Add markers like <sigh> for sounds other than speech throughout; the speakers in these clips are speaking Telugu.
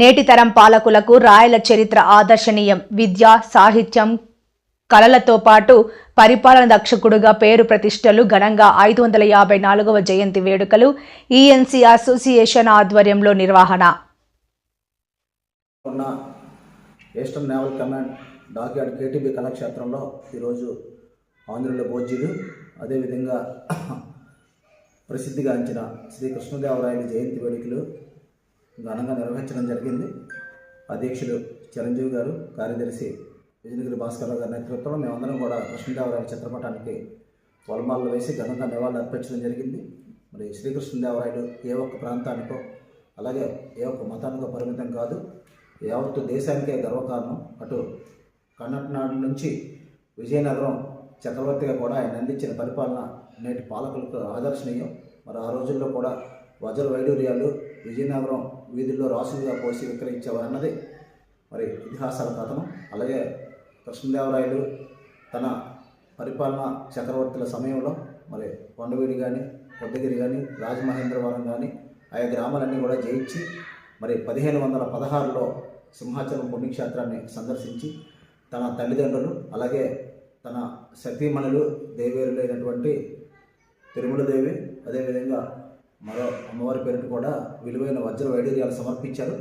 నేటితరం పాలకులకు రాయల చరిత్ర ఆదర్శనీయం. విద్య సాహిత్యం కళలతో పాటు పరిపాలన దక్షకుడుగా పేరు ప్రతిష్టలు ఘనంగా ఐదు వందల యాభై నాలుగవ జయంతి వేడుకలు ఈఎన్సీ అసోసియేషన్ ఆధ్వర్యంలో నిర్వహణ. Eastern Naval Command dockyard KTB కళాక్షేత్రంలో ఈరోజు ఆంధ్రుల భోజ్యులు అదేవిధంగా <clears throat> ప్రసిద్ధిగాంచిన శ్రీ కృష్ణదేవరాయల జయంతి వేడుకలు ఘనంగా నిర్వహించడం జరిగింది. అధ్యక్షులు చిరంజీవి గారు కార్యదర్శి విజయనగిరి భాస్కర్రావు గారి నేతృత్వంలో మేమందరం కూడా కృష్ణదేవరాయల చిత్రపటానికి పొలమాలలో వేసి ఘనంగా నివాళులు అర్పించడం జరిగింది. మరి శ్రీకృష్ణదేవరాయలు ఏ ఒక్క ప్రాంతానికో అలాగే ఏ ఒక్క మతానికో పరిమితం కాదు. యావత్తు దేశానికే గర్వకారణం. అటు కన్నట్నాడు నుంచి విజయనగరం చక్రవర్తిగా కూడా ఆయన అందించిన పరిపాలన నేటి పాలకులకు ఆదర్శనీయం. మరి ఆ రోజుల్లో కూడా వజ్ర వైడూర్యాలు విజయనగరం వీధుల్లో రాసులుగా పోసి విక్రయించేవారు అన్నది మరి ఇతిహాసాల కథనం. అలాగే కృష్ణదేవరాయలు తన పరిపాలన చక్రవర్తుల సమయంలో మరి కొండవీడి కానీ కొద్దగిరి కానీ రాజమహేంద్రవరం కానీ ఆయా గ్రామాలన్నీ కూడా జయించి మరి పదిహేను వందల పదహారులో సింహాచలం పుణ్యక్షేత్రాన్ని సందర్శించి తన తల్లిదండ్రులు అలాగే తన సతీమణులు దేవేరులైనటువంటి తిరుమలదేవి అదేవిధంగా మరో అమ్మవారి పేరును కూడా విలువైన వజ్ర వైడూర్యాలు సమర్పించారు.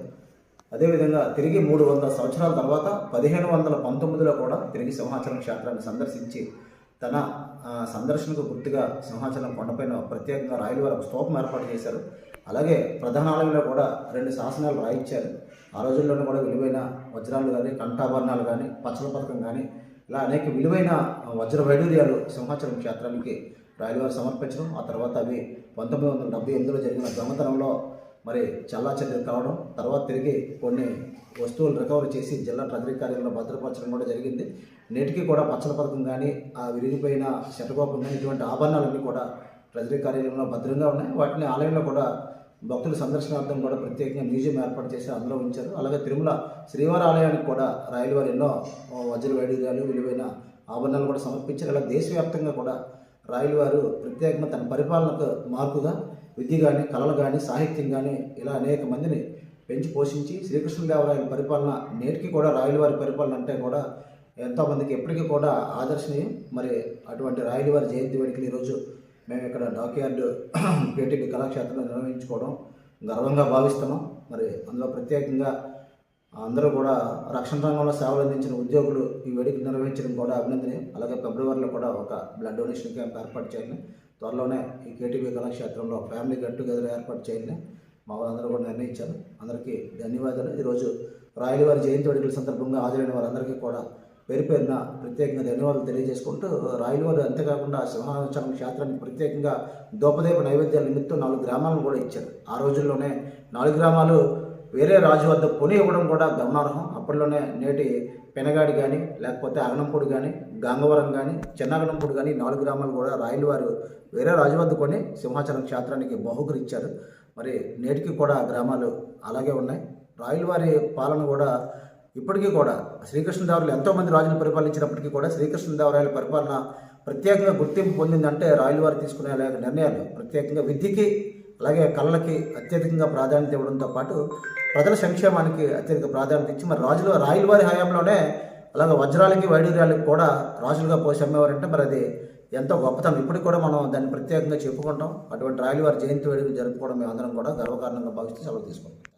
అదేవిధంగా తిరిగి మూడు వందల సంవత్సరాల తర్వాత పదిహేను వందల పంతొమ్మిదిలో కూడా తిరిగి సింహాచలం క్షేత్రాన్ని సందర్శించి తన సందర్శనకు గుర్తుగా సింహాచలం కొండపైన ప్రత్యేకంగా రాయల వారు ఒక స్తూపం ఏర్పాటు చేశారు. అలాగే ప్రధాన ఆలయంలో కూడా రెండు శాసనాలు రాయించారు. ఆ రోజుల్లోనూ కూడా విలువైన వజ్రాలు కానీ కంఠాభరణాలు కానీ పచ్చల పథకం కానీ ఇలా అనేక విలువైన వజ్ర వైడూర్యాలు సింహాచలం క్షేత్రానికి రాయలవారు సమర్పించడం ఆ తర్వాత అవి పంతొమ్మిది వందల డెబ్బై ఎనిమిదిలో జరిగిన దొంగతనంలో మరి చల్లా కావడం తర్వాత తిరిగి కొన్ని వస్తువులు రికవరీ చేసి జిల్లా ట్రెజరీ కార్యాలయంలో భద్రపరచడం కూడా జరిగింది. నేటికి కూడా పచ్చల పథకం కానీ ఆ విరిగిపోయిన శతకోపం కానీ ఇటువంటి ఆభరణాలన్నీ కూడా ట్రెజరీ కార్యాలయంలో భద్రంగా ఉన్నాయి. వాటిని ఆలయంలో కూడా భక్తుల సందర్శనార్థం కూడా ప్రత్యేకంగా మ్యూజియం ఏర్పాటు చేసి అందులో ఉంచారు. అలాగే తిరుమల శ్రీవారి ఆలయానికి కూడా రాయలవారు ఎన్నో వజ్ర వైడూర్యాలు విలువైన ఆభరణాలు కూడా సమర్పించారు. అలా దేశవ్యాప్తంగా కూడా రాయలవారు ప్రత్యేకంగా తన పరిపాలనకు మార్పుగా విద్య కానీ కళలు కానీ సాహిత్యం కానీ ఇలా అనేక మందిని పెంచి పోషించి శ్రీకృష్ణదేవరాయల పరిపాలన నేటికి కూడా రాయలవారి పరిపాలన అంటే కూడా ఎంతోమందికి ఎప్పటికీ కూడా ఆదర్శనీయం. మరి అటువంటి రాయలవారి జయంతి వేడుకలు ఈరోజు మేము ఇక్కడ డాక్యార్డ్ <clears throat> కేటీపీ కళాక్షేత్రంలో నిర్వహించుకోవడం గర్వంగా భావిస్తున్నాం. మరి అందులో ప్రత్యేకంగా అందరూ కూడా రక్షణ రంగంలో సేవలు అందించిన ఉద్యోగులు ఈ వేడుక నిర్వహించడం కూడా అభినందనీయం. అలాగే ఫిబ్రవరిలో కూడా ఒక బ్లడ్ డొనేషన్ క్యాంప్ ఏర్పాటు చేయాలని త్వరలోనే ఈ కేటీవీ కళాక్షేత్రంలో ఫ్యామిలీ గెట్ టుగెదర్ ఏర్పాటు చేయాలని మా వాళ్ళందరూ కూడా నిర్ణయించారు. అందరికీ ధన్యవాదాలు. ఈరోజు రాయలవారి జయంతి వేడుకల సందర్భంగా హాజరైన వారందరికీ కూడా పేరు పేరున ప్రత్యేకంగా ధన్యవాదాలు తెలియజేసుకుంటూ రాయలవారు అంతేకాకుండా సింహాచలం క్షేత్రానికి ప్రత్యేకంగా దోపదీప నైవేద్యాల నిమిత్తం నాలుగు గ్రామాలను కూడా ఇచ్చారు. ఆ రోజుల్లోనే నాలుగు గ్రామాలు వేరే రాజు వద్ద కొని ఇవ్వడం కూడా గమనార్హం. అప్పట్లోనే నేటి పెనగాడి కానీ లేకపోతే అగనంపూడి కానీ గంగవరం కానీ చిన్నగనంపూడి కానీ నాలుగు గ్రామాలు కూడా రాయలు వారు వేరే రాజు వద్ద కొని సింహాచలం క్షేత్రానికి బహుకరించారు మరి నేటికి కూడా గ్రామాలు అలాగే ఉన్నాయి. రాయలు వారి పాలన కూడా ఇప్పటికీ కూడా శ్రీకృష్ణదేవరాయలు ఎంతోమంది రాజులు పరిపాలించినప్పటికీ కూడా శ్రీకృష్ణదేవరాయల పరిపాలన ప్రత్యేకంగా గుర్తింపు పొందిందంటే రాయల వారు తీసుకునే నిర్ణయాలు. ప్రత్యేకంగా విద్యకి అలాగే కళలకి అత్యధికంగా ప్రాధాన్యత ఇవ్వడంతో పాటు ప్రజల సంక్షేమానికి అత్యధిక ప్రాధాన్యత ఇచ్చి మరి రాజులు రాయల వారి హయాంలోనే అలాగే వజ్రాలకి వైడూర్యాలకి కూడా రాజులుగా పోసి అమ్మేవారంటే మరి అది ఎంతో గొప్పతనం. ఇప్పటికి కూడా మనం దాన్ని ప్రత్యేకంగా చెప్పుకుంటాం. అటువంటి రాయల వారి జయంతి వేడుకలు జరుపుకోవడం మేము అందరం కూడా గర్వకారణంగా భావిస్తూ సెలవు తీసుకుంటాం